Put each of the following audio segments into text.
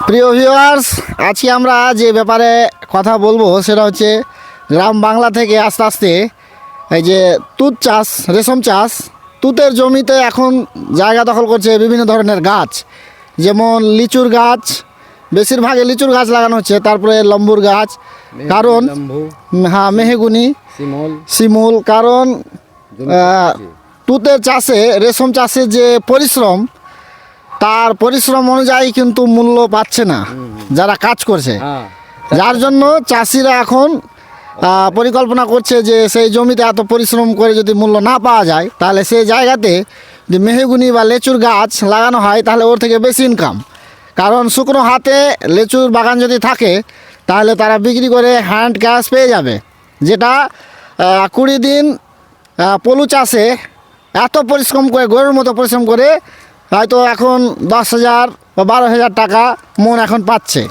প্রিয় ভিউয়ার্স আজকে আমরা যে ব্যাপারে কথা বলব সেটা হচ্ছে গ্রাম বাংলা থেকে আস্তে আস্তে এই যে তুত চাষ রেশম চাষ তুতের জমিতে এখন জায়গা দখল করছে বিভিন্ন ধরনের গাছ যেমন লিচুর গাছ বেশিরভাগে লিচুর গাছ লাগানো হচ্ছে তারপরে লম্বুর গাছ কারণ হ্যাঁ মেহেগুনি শিমুল। কারণ তুতের চাষে রেশম চাষে যে পরিশ্রম তার পরিশ্রম অনুযায়ী কিন্তু মূল্য পাচ্ছে না যারা কাজ করছে। হ্যাঁ। যার জন্য চাষিরা এখন পরিকল্পনা করছে যে সেই জমিতে এত পরিশ্রম করে যদি মূল্য না পাওয়া যায় তাহলে সেই জায়গাতে যে মেহগুনি বা লেচুর গাছ লাগানো হয় তাহলে ওর থেকে বেশি ইনকাম কারণ শুকনো হাতে লেচুর বাগান যদি থাকে তাহলে তারা বিক্রি করে হ্যান্ড ক্যাশ পেয়ে যাবে। যেটা কুড়ি দিন পলু চাষে এত পরিশ্রম করে গরুর মতো পরিশ্রম করে হয়তো এখন দশ হাজার বা বারো হাজার টাকা মন এখন পাচ্ছে।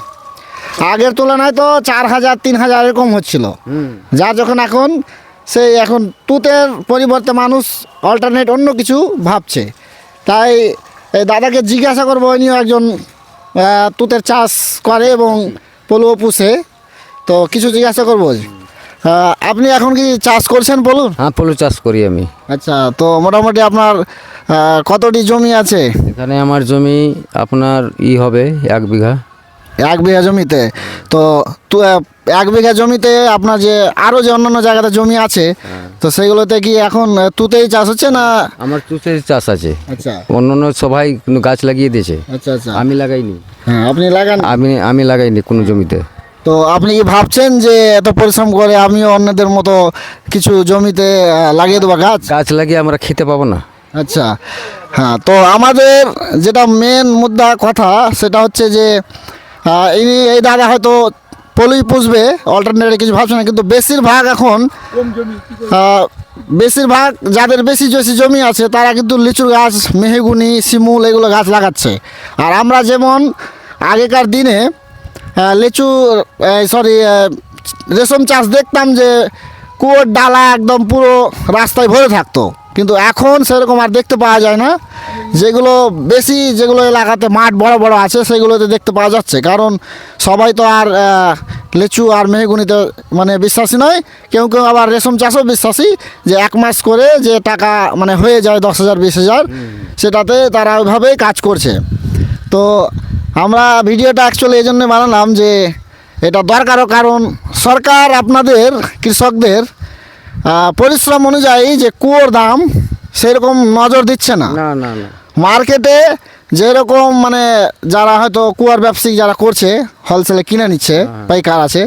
আগের তুলনায় তো চার হাজার তিন হাজার এরকম হচ্ছিল। যার যখন এখন সেই এখন তুতের পরিবর্তে মানুষ অল্টারনেট অন্য কিছু ভাবছে। তাই এই দাদাকে জিজ্ঞাসা করব উনিও একজন তুতের চাষ করে এবং পলুও পুষে। তো কিছু জিজ্ঞাসা করব। আপনি এখন কি চাষ করছেন বলুন হ্যাঁ পলু চাষ করি আমি। আচ্ছা তো মোটামুটি আপনার কতটি জমি আছে? এখানে আমার জমি আপনার ই হবে এক বিঘা। এক বিঘা জমিতে। তো এক বিঘা জমিতে আপনার যে আরও যে অন্যান্য জায়গাতে জমি আছে তো সেগুলোতে কি এখন তুতেই চাষ হচ্ছে না? আমার চুষের চাষ আছে। আচ্ছা। অন্য অন্য সবাই গাছ লাগিয়ে দিয়েছে। আচ্ছা আচ্ছা। আমি লাগাইনি। হ্যাঁ আপনি লাগান। আমি আমি লাগাইনি কোনো জমিতে। তো আপনি কি ভাবছেন যে এত পরিশ্রম করে আমিও অন্যদের মতো কিছু জমিতে লাগিয়ে দেবো গাছ? গাছ লাগিয়ে আমরা খেতে পাবো না। আচ্ছা হ্যাঁ তো আমাদের যেটা মেন মুদ্রা কথা সেটা হচ্ছে যে ইনি এই দাদা হয়তো পলুই পুষবে অল্টারনেটে কিছু ভাবছে না কিন্তু বেশিরভাগ এখন বেশিরভাগ যাদের বেশি বেশি জমি আছে তারা কিন্তু লিচুর গাছ মেহেগুনি শিমুল এগুলো গাছ লাগাচ্ছে। আর আমরা যেমন আগেকার দিনে লিচু সরি রেশম চাষ দেখতাম যে কুয়োর ডালা একদম পুরো রাস্তায় ভরে থাকতো। কিন্তু এখন সেরকম আর দেখতে পাওয়া যায় না। যেগুলো বেশি যেগুলো এলাকাতে মাঠ বড় বড় আছে সেগুলোতে দেখতে পাওয়া যাচ্ছে। কারণ সবাই তো আর লিচু আর মেহগুনিতে মানে বিশ্বাসী নয়। কেউ কেউ আবার রেশম চাষও বিশ্বাসী যে এক মাস করে যে টাকা মানে হয়ে যায় দশ হাজার বিশ হাজার সেটাতে তারা ওইভাবেই কাজ করছে। তো আমরা ভিডিওটা অ্যাকচুয়ালি এই জন্য বানালাম যে এটা দরকারও কারণ সরকার আপনাদের কৃষকদের পরিশ্রম অনুযায়ী যে কুয়োর দাম সেরকম নজর দিচ্ছে না। মার্কেটে যেরকম মানে যারা হয়তো কুয়ার ব্যবসায়ী যারা করছে হোলসেলে কিনে নিচ্ছে পাইকার আছে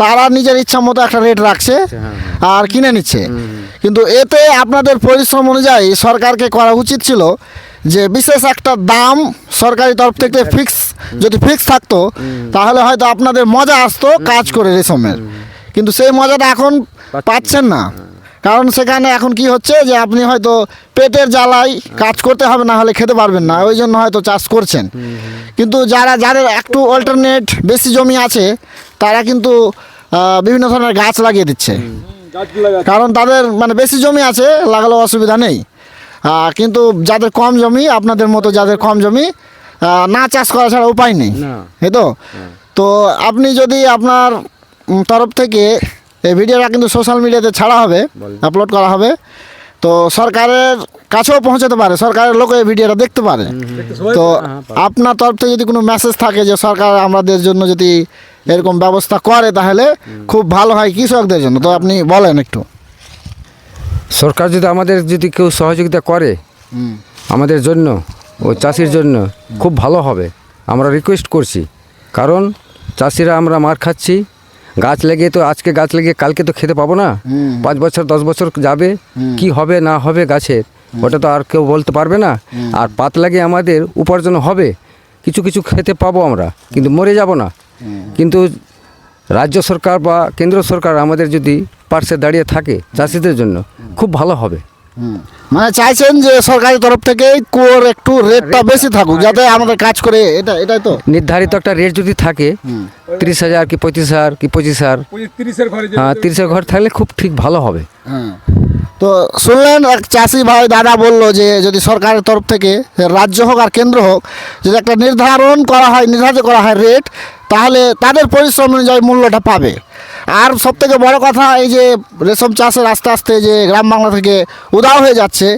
তারা নিজের ইচ্ছা মতো একটা রেট রাখছে আর কিনে নিচ্ছে। কিন্তু এতে আপনাদের পরিশ্রম অনুযায়ী সরকারকে করা উচিত ছিল যে বিশেষ একটা দাম সরকারি তরফ থেকে ফিক্স যদি ফিক্স থাকতো তাহলে হয়তো আপনাদের মজা আসতো কাজ করে রেশমের। কিন্তু সেই মজাটা এখন পাচ্ছেন না। কারণ সেখানে এখন কি হচ্ছে যে আপনি হয়তো পেটের জ্বালাই কাজ করতে হবে না হলে খেতে পারবেন না। ওই জন্য হয়তো চাষ করছেন। কিন্তু যারা যাদের একটু অল্টারনেট বেশি জমি আছে তারা কিন্তু বিভিন্ন ধরনের গাছ লাগিয়ে দিচ্ছে। কারণ তাদের মানে বেশি জমি আছে লাগালেও অসুবিধা নেই। কিন্তু যাদের কম জমি আপনাদের মতো যাদের কম জমি না চাষ করা ছাড়া উপায় নেই। এই তো? তো আপনি যদি আপনার তরফ থেকে এই ভিডিওটা কিন্তু সোশ্যাল মিডিয়াতে ছাড়া হবে আপলোড করা হবে তো সরকারের কাছেও পৌঁছাতে পারে সরকারের লোক এই ভিডিওটা দেখতে পারে। তো আপনার তরফ থেকে যদি কোনো মেসেজ থাকে যে সরকার আমাদের জন্য যদি এরকম ব্যবস্থা করে তাহলে খুব ভালো হয় কৃষকদের জন্য তো আপনি বলেন একটু। সরকার যদি আমাদের যদি কেউ সহযোগিতা করে আমাদের জন্য ও চাষির জন্য খুব ভালো হবে। আমরা রিকোয়েস্ট করছি। কারণ চাষিরা আমরা মার খাচ্ছি। গাছ লাগিয়ে তো আজকে গাছ লাগিয়ে কালকে তো খেতে পাবো না। পাঁচ বছর দশ বছর যাবে। কি হবে না হবে গাছের ওটা তো আর কেউ বলতে পারবে না। আর পাত লাগিয়ে আমাদের উপার্জন হবে। কিছু কিছু খেতে পাবো আমরা কিন্তু মরে যাব না। কিন্তু রাজ্য সরকার বা কেন্দ্র সরকার আমাদের যদি পার্শ্বে দাঁড়িয়ে থাকে চাষিদের জন্য খুব ভালো হবে। মানে চাইছেন যে সরকারের তরফ থেকে কুয়োর একটু রেটটা বেশি থাকুক যাতে আমাদের কাজ করে এটা এটাই তো। নির্ধারিত একটা রেট যদি থাকে তিরিশ হাজার কি পঁচিশ হাজার কি পঁচিশ হাজার তিরিশের ঘরে হ্যাঁ তিরিশের ঘর থাকলে খুব ঠিক ভালো হবে। হ্যাঁ। তো শুনলেন এক চাষি ভাই দাদা বলল যে যদি সরকারের তরফ থেকে রাজ্য হোক আর কেন্দ্র হোক যদি একটা নির্ধারণ করা হয় নির্ধারিত করা হয় রেট তাহলে তাদের পরিশ্রম অনুযায়ী মূল্যটা পাবে। আর সব থেকে বড় কথা এই যে রেশম চাষের আস্তে আস্তে যে গ্রাম বাংলা থেকে উদাও হয়ে যাচ্ছে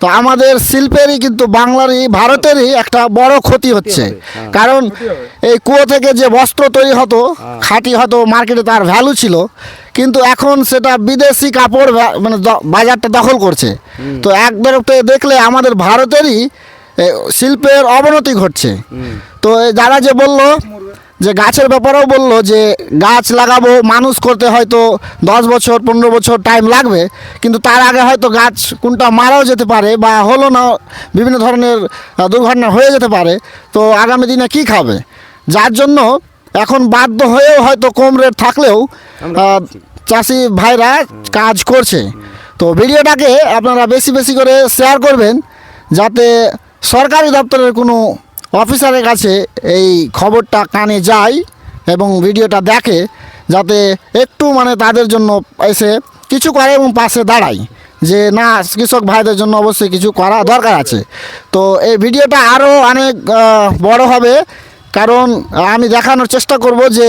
তো আমাদের শিল্পেরই কিন্তু বাংলারই ভারতেরই একটা বড় ক্ষতি হচ্ছে। কারণ এই কুয়ো থেকে যে বস্ত্র তৈরি হতো খাঁটি হতো মার্কেটে তার ভ্যালু ছিল কিন্তু এখন সেটা বিদেশি কাপড় মানে বাজারটা দখল করছে। তো এক তরফে দেখলে আমাদের ভারতেরই শিল্পের অবনতি ঘটছে। তো যারা যে বলল যে গাছের ব্যাপারেও বলল যে গাছ লাগাবো মানুষ করতে হয়তো দশ বছর পনেরো বছর টাইম লাগবে কিন্তু তার আগে হয়তো গাছ কোনটা মারাও যেতে পারে বা হলো না বিভিন্ন ধরনের দুর্ঘটনা হয়ে যেতে পারে তো আগামী দিনে কি খাবে? যার জন্য এখন বাধ্য হয়েও হয়তো কম রেট থাকলেও চাষি ভাইরা কাজ করছে। তো ভিডিওটাকে আপনারা বেশি বেশি করে শেয়ার করবেন যাতে সরকারি দপ্তরের কোনো অফিসারের কাছে এই খবরটা কানে যায় এবং ভিডিওটা দেখে, যাতে একটু মানে তাদের জন্য এসে কিছু করে এবং পাশে দাঁড়ায় যে, না, কৃষক ভাইদের জন্য অবশ্যই কিছু করা দরকার আছে। তো এই ভিডিওটা আরও অনেক বড় হবে, কারণ আমি দেখানোর চেষ্টা করব যে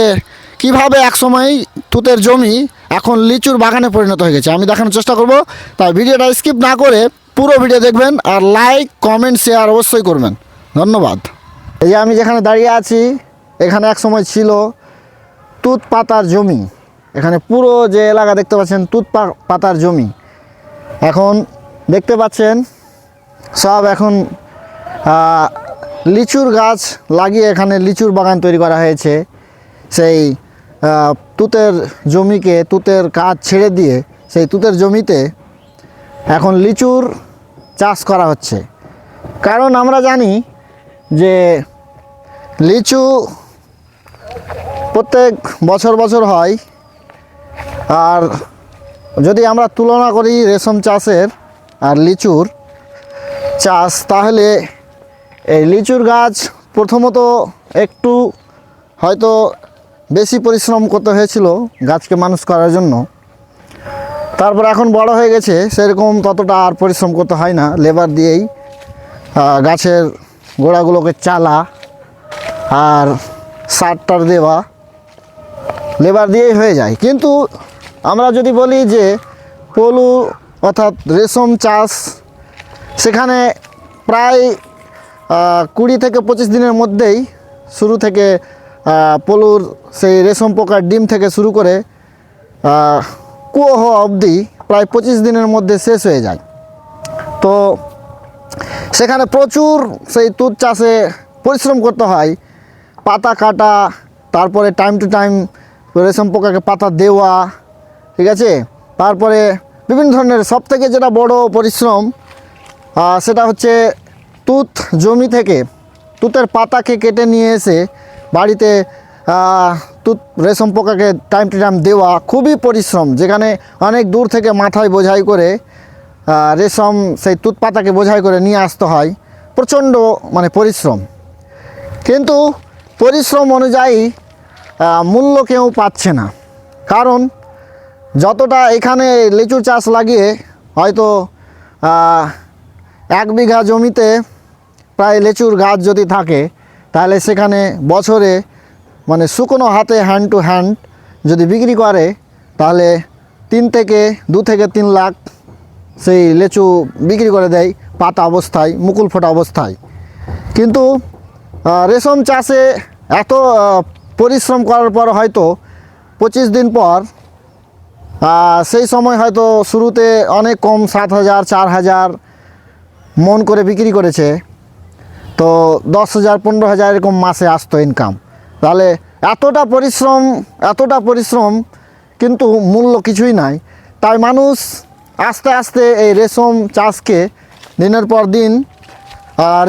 কীভাবে একসময় তুতের জমি এখন লিচুর বাগানে পরিণত হয়ে গেছে। আমি দেখানোর চেষ্টা করব, তাই ভিডিওটা স্কিপ না করে পুরো ভিডিও দেখবেন আর লাইক, কমেন্ট, শেয়ার অবশ্যই করবেন। ধন্যবাদ। এই যে আমি যেখানে দাঁড়িয়ে আছি, এখানে এক সময় ছিল তুত পাতার জমি। এখানে পুরো যে এলাকা দেখতে পাচ্ছেন তুত পাতার জমি। এখন দেখতে পাচ্ছেন, সব এখন লিচুর গাছ লাগিয়ে এখানে লিচুর বাগান তৈরি করা হয়েছে। সেই তুতের জমিকে, তুতের কাজ ছেড়ে দিয়ে সেই তুতের জমিতে এখন লিচুর চাষ করা হচ্ছে। কারণ আমরা জানি যে লিচু প্রত্যেক বছর বছর হয়। আর যদি আমরা তুলনা করি রেশম চাষের আর লিচুর চাষ, তাহলে এই লিচুর গাছ প্রথমত একটু হয়তো বেশি পরিশ্রম করতে হয়েছিল গাছকে মানুষ করার জন্য। তারপর এখন বড় হয়ে গেছে, সেরকম ততটা আর পরিশ্রম করতে হয় না। লেবার দিয়েই গাছের গোড়াগুলোকে চালা আর সার টার দেওয়া, লেবার দিয়েই হয়ে যায়। কিন্তু আমরা যদি বলি যে পলু অর্থাৎ রেশম চাষ সেখানে প্রায় কুড়ি থেকে পঁচিশ দিনের মধ্যেই শুরু থেকে পলুর সেই রেশম পোকার ডিম থেকে শুরু করে কুয়ো হওয়া অবধি প্রায় পঁচিশ দিনের মধ্যে শেষ হয়ে যায়। তো সেখানে প্রচুর সেই তুত চাষে পরিশ্রম করতে হয়। পাতা কাটা, তারপরে টাইম টু টাইম রেশম পোকাকে পাতা দেওয়া, ঠিক আছে? তারপরে বিভিন্ন ধরনের সব থেকে যেটা বড় পরিশ্রম সেটা হচ্ছে তুত জমি থেকে, তুতের পাতাকে কেটে নিয়ে এসে বাড়িতে তুত রেশম পোকাকে টাইম টু টাইম দেওয়া খুবই পরিশ্রম। যেখানে অনেক দূর থেকে মাথায় বোঝাই করে রেশম সেই তুত পাতাকে বোঝাই করে নিয়ে আসতে হয়। প্রচণ্ড মানে পরিশ্রম। কিন্তু পরিশ্রম অনুযায়ী মূল্য কেউ পাচ্ছে না। কারণ যতটা এখানে লিচু চাষ লাগিয়ে হয়তো এক বিঘা জমিতে প্রায় লিচুর গাছ যদি থাকে, তাহলে সেখানে বছরে মানে শুকনো হাতে হ্যান্ড টু হ্যান্ড যদি বিক্রি করে, তাহলে তিন থেকে দু থেকে তিন লাখ সেই লেচু বিক্রি করে দেয় পাতা অবস্থায়, মুকুল ফোটা অবস্থায়। কিন্তু রেশম চাষে এত পরিশ্রম করার পর হয়তো পঁচিশ দিন পর সেই সময় হয়তো শুরুতে অনেক কম সাত হাজার, চার হাজার মন করে বিক্রি করেছে। তো দশ হাজার, পনেরো হাজার এরকম মাসে আসতো ইনকাম তাহলে এতটা পরিশ্রম এতটা পরিশ্রম কিন্তু মূল্য কিছুই নাই। তাই মানুষ আস্তে আস্তে এই রেশম চাষকে দিনের পর দিন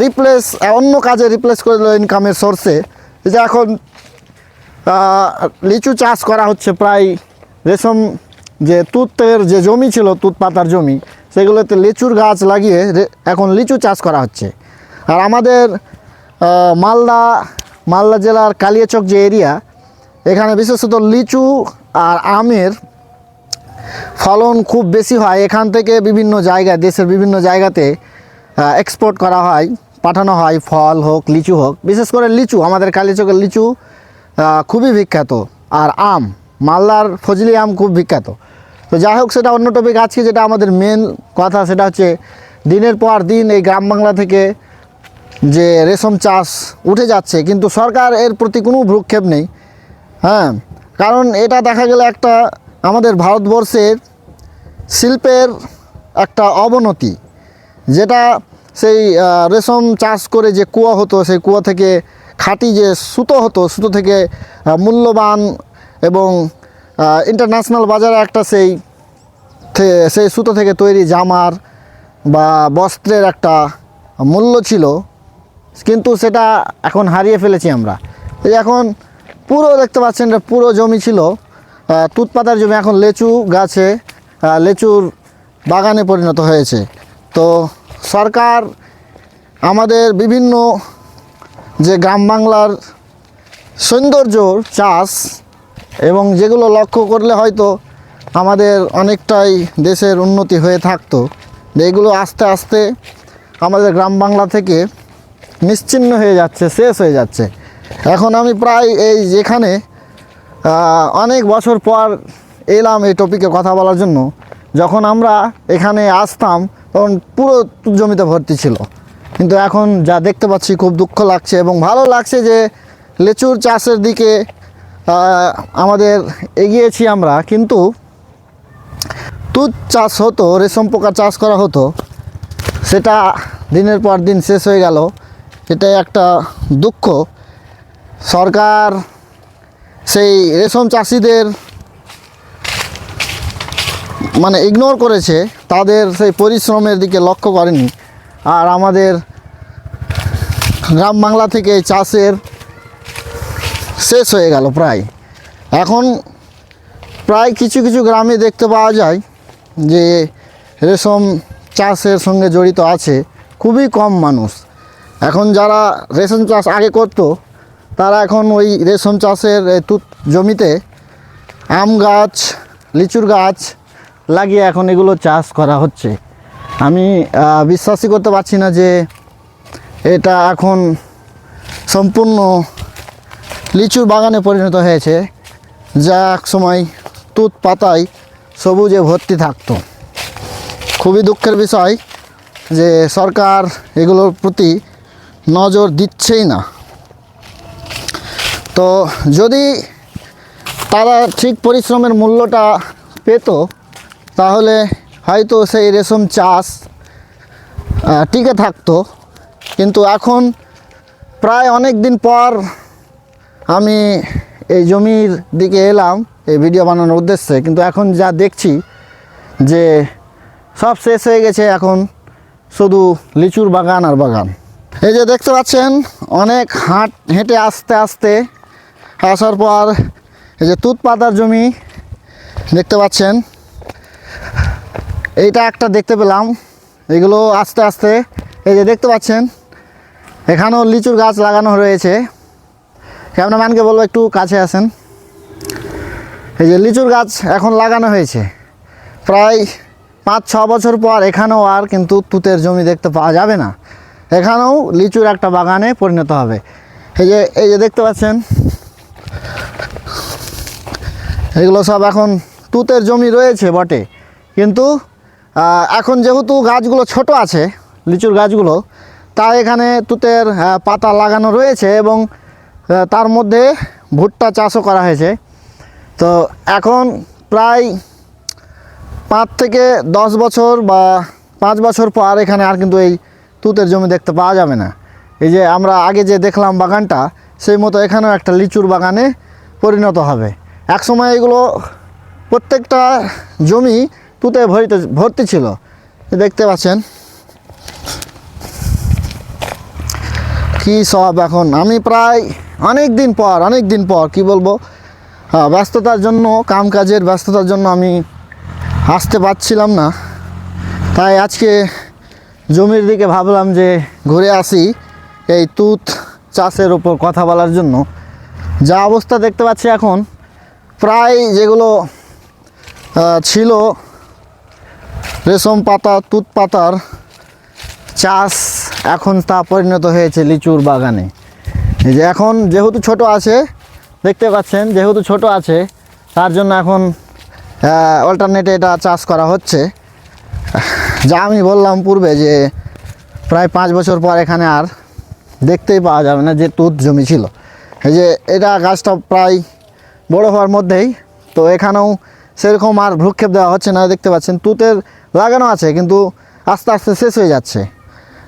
রিপ্লেস অন্য কাজে রিপ্লেস করে দিল ইনকামের সোর্সে যে এখন লিচু চাষ করা হচ্ছে প্রায় রেশম যে তুতের যে জমি ছিল, তুত পাতার জমি, সেগুলোতে লিচুর গাছ লাগিয়ে এখন লিচু চাষ করা হচ্ছে। আর আমাদের মালদা মালদা জেলার কালিয়াচক যে এরিয়া এখানে বিশেষত লিচু আর আমের ফলন খুব বেশি হয়। এখান থেকে বিভিন্ন জায়গায়, দেশের বিভিন্ন জায়গাতে এক্সপোর্ট করা হয়, পাঠানো হয়, ফল হোক, লিচু হোক। বিশেষ করে লিচু, আমাদের কালীচকের লিচু খুবই বিখ্যাত। আর আম, মালদার ফজলি আম খুব বিখ্যাত। তো যাই হোক, সেটা অন্য টপিক আজকে যেটা আমাদের মেন কথা, সেটা হচ্ছে দিনের পর দিন এই গ্রাম বাংলা থেকে যে রেশম চাষ উঠে যাচ্ছে, কিন্তু সরকার এর প্রতি কোনো ভ্রুক্ষেপ নেই। হ্যাঁ কারণ এটা দেখা গেলে একটা আমাদের ভারতবর্ষের শিল্পের একটা অবনতি, যেটা সেই রেশম চাষ করে যে কুয়া হতো, সেই কুয়া থেকে খাঁটি যে সুতো হতো, সুতো থেকে মূল্যবান এবং ইন্টারন্যাশনাল বাজারে একটা সেই সেই সুতো থেকে তৈরি জামার বা বস্ত্রের একটা মূল্য ছিল। কিন্তু সেটা এখন হারিয়ে ফেলেছি আমরা। এখন পুরো দেখতে পাচ্ছেন পুরো জমি ছিল। আহ, তুত পাতার জমি এখন লেচু গাছে লেচুর বাগানে পরিণত হয়েছে। তো সরকার আমাদের বিভিন্ন যে গ্রাম বাংলার সৌন্দর্য চাষ এবং যেগুলো লক্ষ্য করলে হয়তো আমাদের অনেকটাই দেশের উন্নতি হয়ে থাকতো এইগুলো আস্তে আস্তে আমাদের গ্রাম বাংলা থেকে নিশ্চিহ্ন হয়ে যাচ্ছে শেষ হয়ে যাচ্ছে। এখন আমি প্রায় এই যেখানে অনেক বছর পর এলাম এই টপিকে কথা বলার জন্য। যখন আমরা এখানে আসতাম, তখন পুরো জমিতে ভর্তি ছিল। কিন্তু এখন যা দেখতে পাচ্ছি, খুব দুঃখ লাগছে এবং ভালো লাগছে যে লেচুর চাষের দিকে আমাদের এগিয়েছি আমরা। কিন্তু তুত চাষ হতো, রেশম পোকা চাষ করা হতো, সেটা দিনের পর দিন শেষ হয়ে গেল। এটাই একটা দুঃখ। সরকার সেই রেশম চাষিদের মানে ইগনোর করেছে, তাদের সেই পরিশ্রমের দিকে লক্ষ্য করেনি। আর আমাদের গ্রাম বাংলা থেকে চাষের শেষ হয়ে গেল প্রায়। এখন প্রায় কিছু কিছু গ্রামে দেখতে পাওয়া যায় যে রেশম চাষের সঙ্গে জড়িত আছে, খুবই কম মানুষ। এখন যারা রেশম চাষ আগে করতো তারা এখন ওই রেশম চাষের তুত জমিতে আম গাছ, লিচুর গাছ লাগিয়ে এখন এগুলো চাষ করা হচ্ছে। আমি বিশ্বাসই করতে পারছি না যে এটা এখন সম্পূর্ণ লিচুর বাগানে পরিণত হয়েছে। যা এক সময় তুত পাতায় সবুজে ভর্তি থাকতো। খুবই দুঃখের বিষয় যে সরকার এগুলোর প্রতি নজর দিচ্ছেই না। তো যদি তারা ঠিক পরিশ্রমের মূল্যটা পেত, তাহলে হয়তো সেই রেশম চাষ টিকে থাকতো। কিন্তু এখন প্রায় অনেক দিন পর আমি এই জমির দিকে এলাম, এই ভিডিও বানানোর উদ্দেশ্যে। কিন্তু এখন যা দেখছি যে সব শেষ হয়ে গেছে এখন শুধু লিচুর বাগান আর বাগান। এই যে দেখতে পাচ্ছেন, অনেক হাঁট হেঁটে আস্তে আস্তে আসার পর এই যে তুত পাতার জমি দেখতে পাচ্ছেন। এইটা একটা দেখতে পেলাম। এগুলো আস্তে আস্তে এই যে দেখতে পাচ্ছেন, এখানেও লিচুর গাছ লাগানো রয়েছে। ক্যামেরাম্যানকে বলব একটু কাছে আসেন। এই যে লিচুর গাছ এখন লাগানো হয়েছে। প্রায় পাঁচ, ছ বছর পর এখানেও আর কিন্তু তুতের জমি দেখতে পাওয়া যাবে না। এখানেও লিচুর একটা বাগানে পরিণত হবে। এই যে এই যে দেখতে পাচ্ছেন এগুলো সব এখন তুতের জমি রয়েছে বটে। কিন্তু এখন যেহেতু গাছগুলো ছোট আছে, লিচুর গাছগুলো, তাই এখানে তুতের পাতা লাগানো রয়েছে এবং তার মধ্যে ভুট্টা চাষও করা হয়েছে। তো এখন প্রায় পাঁচ থেকে দশ বছর বা পাঁচ বছর পর এখানে আর কিন্তু এই তুতের জমি দেখতে পাওয়া যাবে না। এই যে আমরা আগে যে দেখলাম বাগানটা, সেই মতো এখানেও একটা লিচুর বাগানে পরিণত হবে। এক সময় এগুলো প্রত্যেকটা জমি তুতে ভরিতে ভর্তি ছিল। দেখতে পাচ্ছেন। কী সব এখন। আমি প্রায় অনেক দিন পর অনেক দিন পর কি বলব? হ্যাঁ, ব্যস্ততার জন্য কামকাজের ব্যস্ততার জন্য আমি আসতে পারছিলাম না। তাই আজকে জমির দিকে ভাবলাম যে ঘুরে আসি এই তুত চাষের ওপর কথা বলার জন্য। যা অবস্থা দেখতে পাচ্ছি এখন প্রায় যেগুলো ছিল, রেশম পাতা, তুত পাতার চাষ এখন তা পরিণত হয়েছে লিচুর বাগানে। যে এখন যেহেতু ছোট আছে, দেখতে পাচ্ছেন, যেহেতু ছোট আছে, তার জন্য এখন অল্টারনেটে এটা চাষ করা হচ্ছে। যা আমি বললাম পূর্বে যে প্রায় পাঁচ বছর পর এখানে আর দেখতেই পাওয়া যাবে না যে তুত জমি ছিল। এই যে এটা গাছটা প্রায় বড় হওয়ার মধ্যেই তো এখানেও সেরকম আর ভ্রুক্ষেপ দেওয়া হচ্ছে না দেখতে পাচ্ছেন। তুতের লাগানো আছে কিন্তু আস্তে আস্তে শেষ হয়ে যাচ্ছে।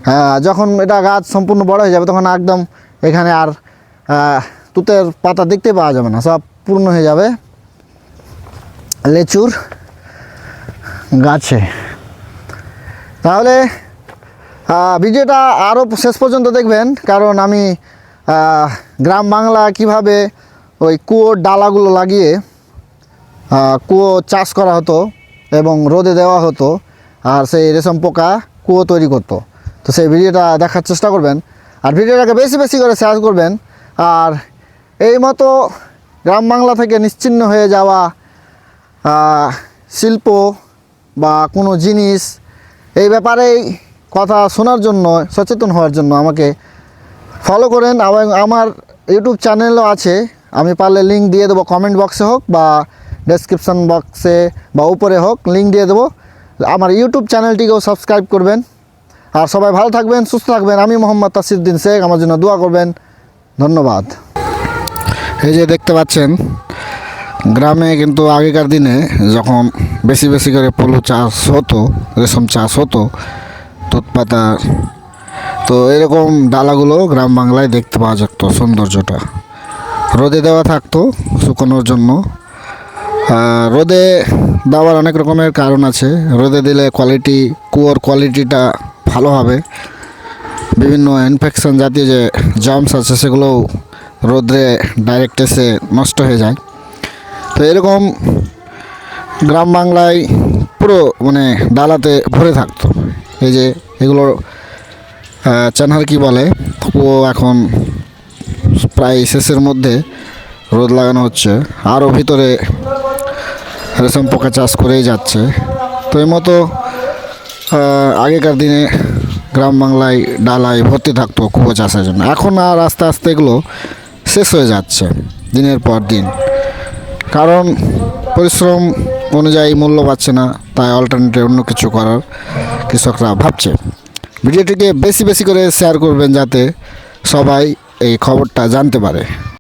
হ্যাঁ, যখন এটা গাছ সম্পূর্ণ বড় হয়ে যাবে তখন একদম এখানে আর তুতের পাতা দেখতে পাওয়া যাবে না সব পূর্ণ হয়ে যাবে লেচুর গাছে। তাহলে ভিডিওটা আরও শেষ পর্যন্ত দেখবেন কারণ আমি গ্রাম বাংলা কীভাবে ওই কুয়োর ডালাগুলো লাগিয়ে কুয়ো চাষ করা হতো এবং রোদে দেওয়া হতো আর সেই রেশম পোকা কুয়ো তৈরি করতো। তো সেই ভিডিওটা দেখার চেষ্টা করবেন। আর ভিডিওটাকে বেশি বেশি করে শেয়ার করবেন। আর এই মতো গ্রাম বাংলা থেকে নিশ্চিন্ন হয়ে যাওয়া শিল্প বা কোনো জিনিস এই ব্যাপারেই কথা শোনার জন্য, সচেতন হওয়ার জন্য আমাকে ফলো করেন। আমার ইউটিউব চ্যানেলও আছে। আমি পারলে লিঙ্ক দিয়ে দেবো কমেন্ট বক্সে হোক বা ডেসক্রিপশন বক্সে বা উপরে হোক লিঙ্ক দিয়ে দেবো। আমার ইউটিউব চ্যানেলটিকেও সাবস্ক্রাইব করবেন। আর সবাই ভালো থাকবেন, সুস্থ থাকবেন। আমি মোহাম্মদ তাসিরুদ্দিন শেখ, আমার জন্য দোয়া করবেন। ধন্যবাদ। এই যে দেখতে পাচ্ছেন, গ্রামে কিন্তু আগেকার দিনে যখন বেশি বেশি করে পলু চাষ হতো, রেশম চাষ হতো, তুৎপাতা, তো এরকম ডালাগুলো গ্রাম বাংলায় দেখতে পাওয়া যেত সৌন্দর্যটা। রোদে দেওয়া থাকতো শুকোনোর জন্য। রোদে দেওয়ার অনেক রকমের কারণ আছে। রোদে দিলে কোয়ালিটি কুয়োর কোয়ালিটিটা ভালো হবে। বিভিন্ন ইনফেকশন জাতীয় যে জার্মস আছে সেগুলোও রোদে ডাইরেক্ট এসে নষ্ট হয়ে যায়। তো এরকম গ্রাম বাংলায় পুরো মানে ডালাতে ভরে থাকতো। এই যে এগুলো চ্যানেল কি বলে? ও এখন প্রায় শেষের মধ্যে রোদ লাগানো হচ্ছে। আরও ভিতরে রেশম পোকা চাষ করেই যাচ্ছে। তো এই মতো আগেকার দিনে গ্রাম বাংলায় ডালায় ভর্তি থাকতো কুয়ো চাষের জন্য। এখন আর আস্তে আস্তে এগুলো শেষ হয়ে যাচ্ছে দিনের পর দিন। কারণ পরিশ্রম অনুযায়ী মূল্য পাচ্ছে না, তাই অল্টারনেটিভ অন্য কিছু করার কৃষকরা ভাবছে। ভিডিওটিকে বেশি বেশি করে শেয়ার করবেন যাতে সবাই এই খবরটা জানতে পারে।